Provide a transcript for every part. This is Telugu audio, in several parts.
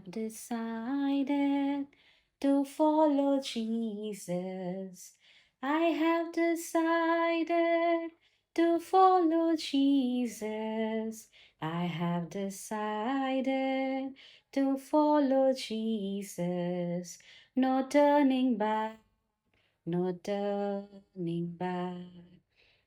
have decided to follow Jesus. I have decided to follow Jesus. I have decided to follow Jesus. No turning back, no turning back,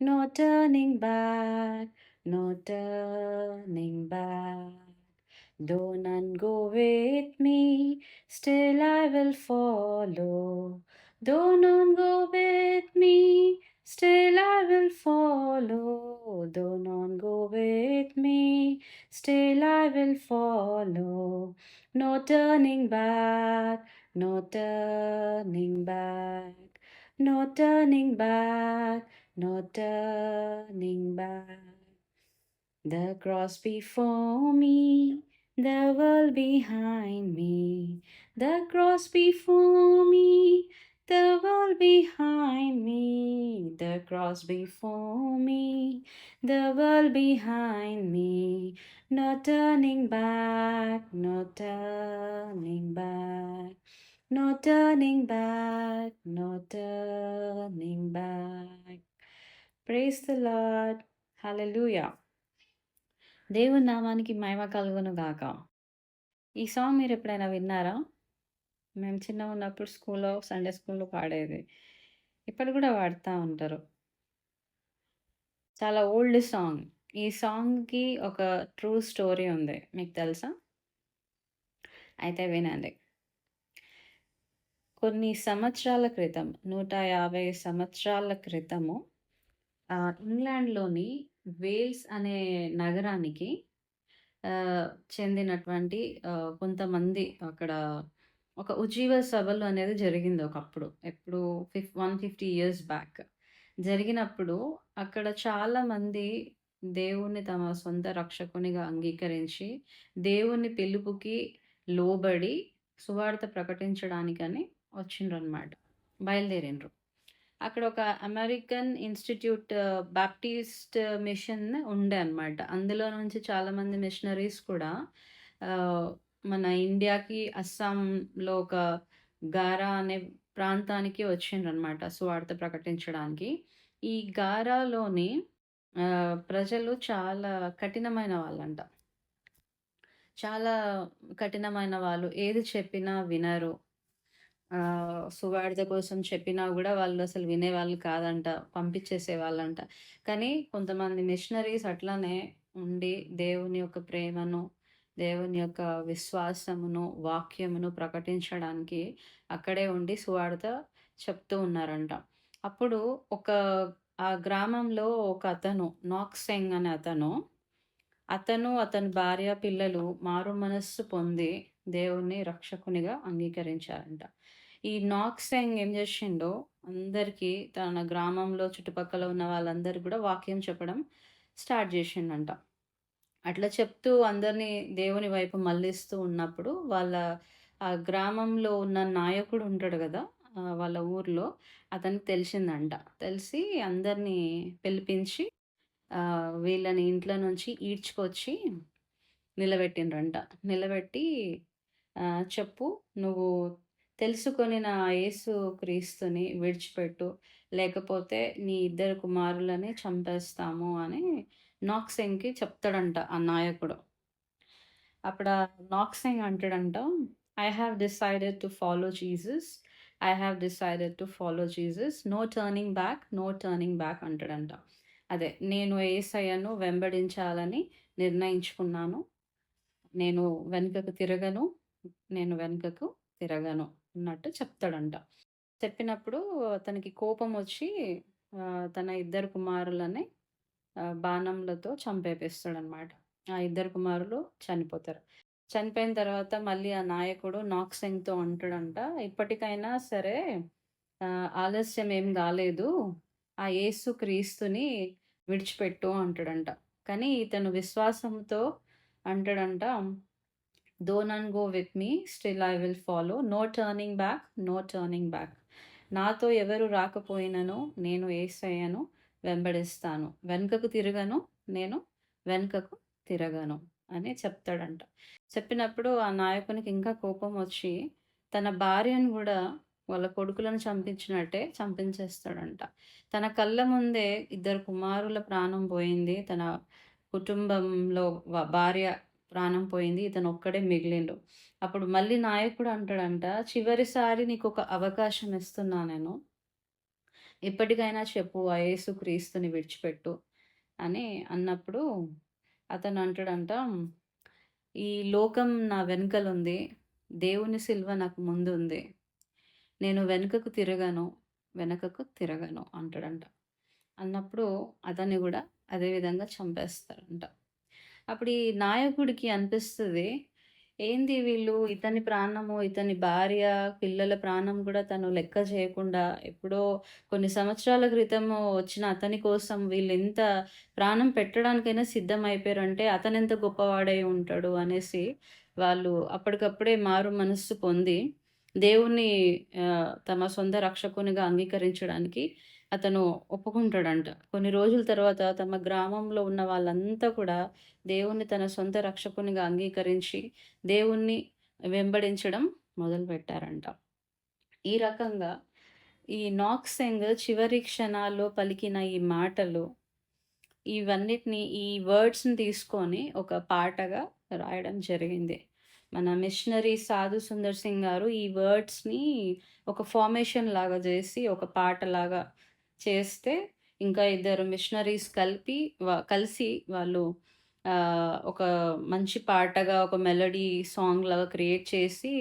no turning back, no turning back. Though none go with me, still I will follow. Though none go with me, still I will follow. Though none go with me, still I will follow. No turning back, no turning back, no turning back, no turning back. The cross before me, the world behind me. The cross before me, the world behind me. The cross before me, the world behind me. No turning back, no turning back. No turning back, no turning back. Praise the Lord. Hallelujah. దేవుని నామానికి మహిమ కలుగును గాక. ఈ సాంగ్ మీరు ఎప్పుడైనా విన్నారా? మేము చిన్నగా ఉన్నప్పుడు స్కూల్లో సండే స్కూల్లో పాడేది. ఇప్పుడు కూడా పాడుతూ ఉంటారు. చాలా ఓల్డ్ సాంగ్. ఈ సాంగ్‌కి ఒక ట్రూ స్టోరీ ఉంది. మీకు తెలుసా? అయితే వినండి. కొన్ని సంవత్సరాల క్రితం 150 సంవత్సరాల క్రితము ఇంగ్లాండ్‌లోని వేల్స్ అనే నగరానికి చెందినటువంటి కొంతమంది అక్కడ ఒక ఉజ్జీవ సభలు అనేది జరిగింది ఒకప్పుడు. ఎప్పుడు ఫిఫ్ 150 ఇయర్స్ బ్యాక్. జరిగినప్పుడు అక్కడ చాలామంది దేవుణ్ణి తమ సొంత రక్షకునిగా అంగీకరించి, దేవుని పిలుపుకి లోబడి సువార్త ప్రకటించడానికని వచ్చిండ్రనమాట. బయలుదేరిండ్రు. అక్కడ ఒక అమెరికన్ ఇన్‌స్టిట్యూట్ బాప్టిస్ట్ మిషన్ ఉండే అనమాట. అందులో నుంచి చాలామంది మిషనరీస్ కూడా మన ఇండియాకి అస్సాంలో ఒక గారా అనే ప్రాంతానికి వచ్చిండ్రనమాట సువార్త ప్రకటించడానికి. ఈ గారాలోని ప్రజలు చాలా కఠినమైన వాళ్ళంట. చాలా కఠినమైన వాళ్ళు. ఏది చెప్పినా వినరు. సువార్త కోసం చెప్పినా కూడా వాళ్ళు అసలు వినేవాళ్ళు కాదంట. పంపించేసే వాళ్ళంట కానీ కొంతమంది మిషనరీస్ అట్లానే ఉండి దేవుని యొక్క ప్రేమను, దేవుని యొక్క విశ్వాసమును, వాక్యమును ప్రకటించడానికి అక్కడే ఉండి సువార్త చెప్తూ ఉన్నారంట. అప్పుడు ఒక ఆ గ్రామంలో ఒక అతను నాక్సెంగ్ అనే అతను, అతను, అతని భార్య, పిల్లలు మారు మనస్సు పొంది దేవుణ్ణి రక్షకునిగా అంగీకరించారంట. ఈ నాక్సెంగ్ ఏం చేసిండో అందరికీ తన గ్రామంలో చుట్టుపక్కల ఉన్న వాళ్ళందరూ కూడా వాక్యం చెప్పడం స్టార్ట్ చేసిండంట అట్లా చెప్తూ అందరిని దేవుని వైపు మళ్ళిస్తూ ఉన్నప్పుడు వాళ్ళ ఆ గ్రామంలో ఉన్న నాయకుడు ఉంటాడు కదా వాళ్ళ ఊర్లో అతనికి తెలిసిందంట. తెలిసి అందరిని పిలిపించి వీళ్ళని ఇంట్లో నుంచి ఈడ్చుకొచ్చి నిలబెట్టిండ్రంట. నిలబెట్టి చెప్పు నువ్వు తెలుసుకొని నా యేసు క్రీస్తుని విడిచిపెట్టు. లేకపోతే నీ ఇద్దరు కుమారులని చంపేస్తాము అని నాక్సెంగ్‌కి చెప్తాడంట ఆ నాయకుడు. అప్పుడు నాక్సింగ్ నాక్సెంగ్ అంటాడంట, I have decided to follow Jesus. I have decided to follow Jesus. No turning back, no turning back అంటాడంట. అదే నేను ఏసయ్యను వెంబడించాలని నిర్ణయించుకున్నాను. నేను వెనుకకు తిరగను. నేను వెనుకకు తిరగను అన్నట్టు చెప్తాడంట. చెప్పినప్పుడు అతనికి కోపం వచ్చి తన ఇద్దరు కుమారులని బాణంలతో చంపేపిస్తాడనమాట. ఆ ఇద్దరు కుమారులు చనిపోతారు. చనిపోయిన తర్వాత మళ్ళీ ఆ నాయకుడు నాక్సెంగ్‌తో అంటాడంట, ఇప్పటికైనా సరే ఆలస్యం ఏం కాలేదు ఆ యేసు క్రీస్తుని విడిచిపెట్టు అంటాడంట. కానీ ఇతను విశ్వాసంతో అంటాడంట, though none go with me still I will follow. No turning back, no turning back. నాతో ఎవరు రాకపోయినను నేను ఏసయ్యను వెంబడిస్తాను. వెనుకకు తిరగను. నేను వెనుకకు తిరగను అని చెప్తాడంట. చెప్పినప్పుడు ఆ నాయకునికి ఇంకా కోపం వచ్చి తన భార్యను కూడా వాళ్ళ కొడుకులను చంపించినట్టే చంపించేస్తాడంట. తన కళ్ళ ముందే ఇద్దరు కుమారుల ప్రాణం పోయింది. తన కుటుంబంలో భార్య ప్రాణం పోయింది. ఇతను ఒక్కడే మిగిలిండు. అప్పుడు మళ్ళీ నాయకుడు అంటాడంట, "చివరిసారి నీకు ఒక అవకాశం ఇస్తున్నా నేను. ఇప్పటికైనా చెప్పు ఆ యేసుక్రీస్తుని విడిచిపెట్టు" అని అన్నప్పుడు అతను అంటాడంట, "ఈ లోకం నా వెనకలుంది. దేవుని సిల్వ నాకు ముందు ఉంది నేను వెనుకకు తిరగను, వెనకకు తిరగను" అంటాడంట. అన్నప్పుడు అతన్ని కూడా అదే విధంగా చంపేస్తారంట. అప్పుడు ఈ నాయకుడికి అనిపిస్తుంది ఏంది వీళ్ళు ఇతని ప్రాణము, ఇతని భార్య, పిల్లల ప్రాణం కూడా తను లెక్క చేయకుండా ఎప్పుడో కొన్ని సంవత్సరాల క్రితము వచ్చిన అతని కోసం వీళ్ళు ఎంత ప్రాణం పెట్టడానికైనా సిద్ధమైపోయారంటే అతనెంత గొప్పవాడై ఉంటాడు అనేసి వాళ్ళు అప్పటికప్పుడే మారు మనస్సు పొంది దేవుణ్ణి తమ సొంత రక్షకునిగా అంగీకరించడానికి అతను ఒప్పుకుంటాడంట. కొన్ని రోజుల తర్వాత తమ గ్రామంలో ఉన్న వాళ్ళంతా కూడా దేవుణ్ణి తన సొంత రక్షకునిగా అంగీకరించి దేవుణ్ణి వెంబడించడం మొదలుపెట్టారంట. ఈ రకంగా ఈ నాక్సెంగ్ చివరి క్షణాల్లో పలికిన ఈ మాటలు ఇవన్నిటిని ఈ వర్డ్స్‌ని తీసుకొని ఒక పాటగా రాయడం జరిగింది. మన మిషనరీ సాధు సుందర్ సింగ్ గారు ఈ వర్డ్స్‌ని ఒక ఫార్మేషన్ లాగా చేసి ఒక పాట లాగా చేస్తే ఇంకా ఇద్దరు మిషనరీస్ కలిపి కలిసి వాళ్ళు ఒక మంచి పాటగా ఒక మెలోడీ సాంగ్ లాగా క్రియేట్ చేసి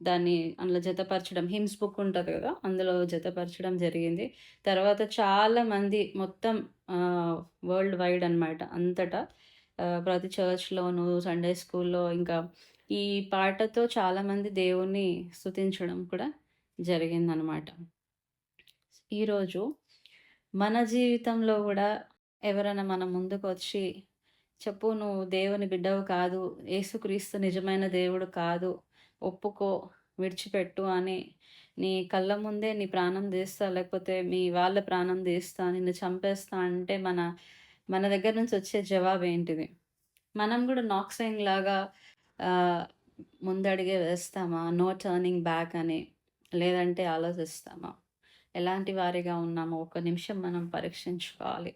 దాన్ని అందులో జతపరచడం హిమ్స్ బుక్ ఉంటుంది కదా అందులో జతపరచడం జరిగింది. తర్వాత చాలా మంది మొత్తం వరల్డ్ వైడ్ అనమాట అంతటా ప్రతి చర్చ్‌లోను, సండే స్కూల్‌లో ఇంకా ఈ పాటతో చాలామంది దేవుణ్ణి స్థుతించడం కూడా జరిగిందనమాట. ఈరోజు మన జీవితంలో కూడా ఎవరైనా మన ముందుకు వచ్చి "చెప్పు నువ్వు దేవుని బిడ్డవు కాదు. యేసుక్రీస్తు నిజమైన దేవుడు కాదు. ఒప్పుకో, విడిచిపెట్టు" అని నీ కళ్ళ ముందే నీ ప్రాణం తీస్తా, లేకపోతే మీ వాళ్ళ ప్రాణం తీస్తా, నిన్ను చంపేస్తా అంటే మన మన దగ్గర నుంచి వచ్చే జవాబు ఏంటిది మనం కూడా నాక్సైన్ లాగా ముందడిగే వేస్తామా? నో టర్నింగ్ బ్యాక్ అని. లేదంటే ఆలోచిస్తామా? ఎలాంటి వారిగా ఉన్నామో ఒక నిమిషం మనం పరీక్షించుకోవాలి.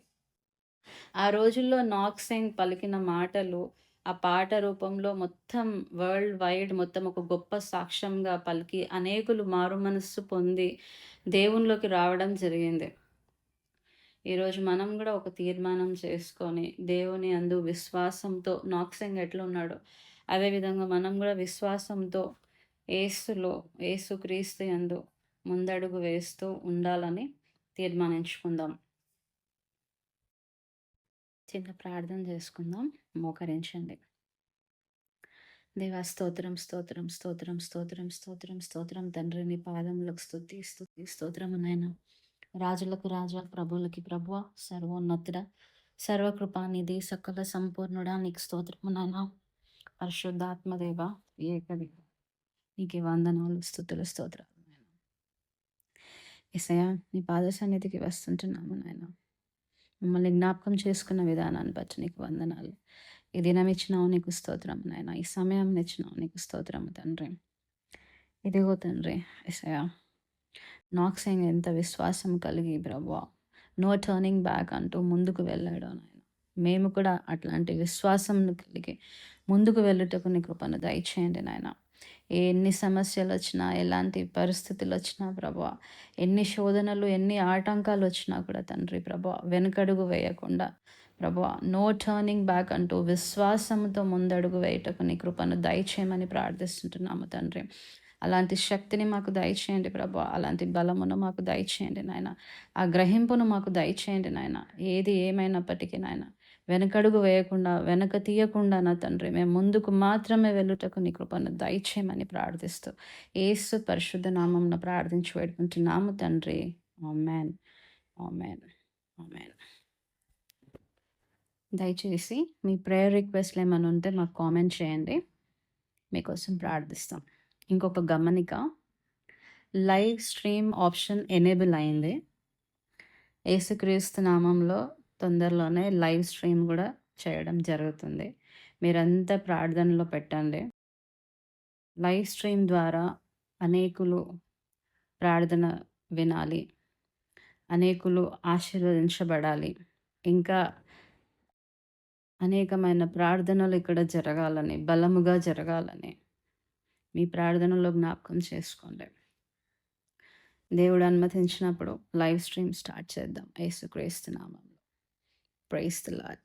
ఆ రోజుల్లో నాక్సెంగ్ పలికిన మాటలు ఆ పాట రూపంలో మొత్తం వరల్డ్ వైడ్ మొత్తం ఒక గొప్ప సాక్ష్యంగా పలికి అనేకులు మారు మనస్సు పొంది దేవునిలోకి రావడం జరిగింది. ఈరోజు మనం కూడా ఒక తీర్మానం చేసుకొని దేవుని అందు విశ్వాసంతో నాక్సింగ్ ఎట్లున్నాడో అదేవిధంగా మనం కూడా విశ్వాసంతో ఏసులో ఏసు క్రీస్తు యందు ముందడుగు వేస్తూ ఉండాలని తీర్మానించుకుందాం. చిన్న ప్రార్థన చేసుకుందాం. మోకరించండి. దేవా! స్తోత్రం, స్తోత్రం, స్తోత్రం, స్తోత్రం, స్తోత్రం, స్తోత్రం తండ్రిని పాదములకు స్థుతి స్థుతి స్తోత్రము నాయనా. రాజులకు రాజా, ప్రభువ ప్రభువా, సర్వకృపా సర్వకృపానిధి, సకల సంపూర్ణుడా నీకు స్తోత్రము నాయనా. పరిశుద్ధాత్మదేవ ఏకదేవ నీకే వందనాలు, స్థుతులు స్తోత్రాలు నాయనా. నీ పాద సన్నిధికి వస్తుంటున్నాము నాయనా. మమ్మల్ని జ్ఞాపకం చేసుకున్న విధానాన్ని బట్టి నీకు వందనాలు. ఈ దినం ఇచ్చినావు నీకు స్తోత్రం నాయనా. ఈ సమయం ఇచ్చినావు నీకు స్తోత్రం తండ్రి. ఇదిగో తండ్రి ఇసయ నాక్సింగ్ ఎంత విశ్వాసం కలిగి ప్రభు నో టర్నింగ్ బ్యాక్ అంటూ ముందుకు వెళ్ళాడు నాయనా. మేము కూడా అట్లాంటి విశ్వాసంను కలిగి ముందుకు వెళ్ళుటకు నీ కృపను దయచేయండి నాయనా. ఎన్ని సమస్యలు వచ్చినా ఎలాంటి పరిస్థితులు వచ్చినా ప్రభువా, ఎన్ని శోధనలు, ఎన్ని ఆటంకాలు వచ్చినా కూడా తండ్రి ప్రభు వెనకడుగు వేయకుండా ప్రభువా, నో టర్నింగ్ బ్యాక్ అంటూ విశ్వాసంతో ముందడుగు వేయుటకు నీ కృపను దయచేయమని ప్రార్థిస్తుంటున్నాము తండ్రి. అలాంటి శక్తిని మాకు దయచేయండి ప్రభు అలాంటి బలమును మాకు దయచేయండి నాయనా. ఆ గ్రహింపును మాకు దయచేయండి నాయనా. ఏది ఏమైనప్పటికీ నాయనా, వెనకడుగు వేయకుండా, వెనక తీయకుండా నా తండ్రి మేము ముందుకు మాత్రమే వెళ్ళుటకు నీ కృపను దయచేయమని ప్రార్థిస్తూ, ఏసు పరిశుద్ధ నామంను ప్రార్థించి వేడుకుంటున్నాము తండ్రి. ఆమేన్. ఆమెన్ ఆమేన్. దయచేసి మీ ప్రేయర్ రిక్వెస్ట్‌లు ఏమైనా ఉంటే మాకు కామెంట్ చేయండి. మీకోసం ప్రార్థిస్తాం. ఇంకొక గమనిక లైవ్ స్ట్రీమ్ ఆప్షన్ ఎనేబుల్ అయింది. ఏసుక్రీస్తు నామంలో తొందరలోనే లైవ్ స్ట్రీమ్ కూడా చేయడం జరుగుతుంది. మీరంతా ప్రార్థనలో పెట్టండి. లైవ్ స్ట్రీమ్ ద్వారా అనేకులు ప్రార్థన వినాలి. అనేకులు ఆశీర్వదించబడాలి. ఇంకా అనేకమైన ప్రార్థనలు ఇక్కడ జరగాలని, బలముగా జరగాలని మీ ప్రార్థనలో జ్ఞాపకం చేసుకోండి. దేవుడు అనుమతించినప్పుడు లైవ్ స్ట్రీమ్ స్టార్ట్ చేద్దాం. యేసుక్రీస్తు Praise the Lord.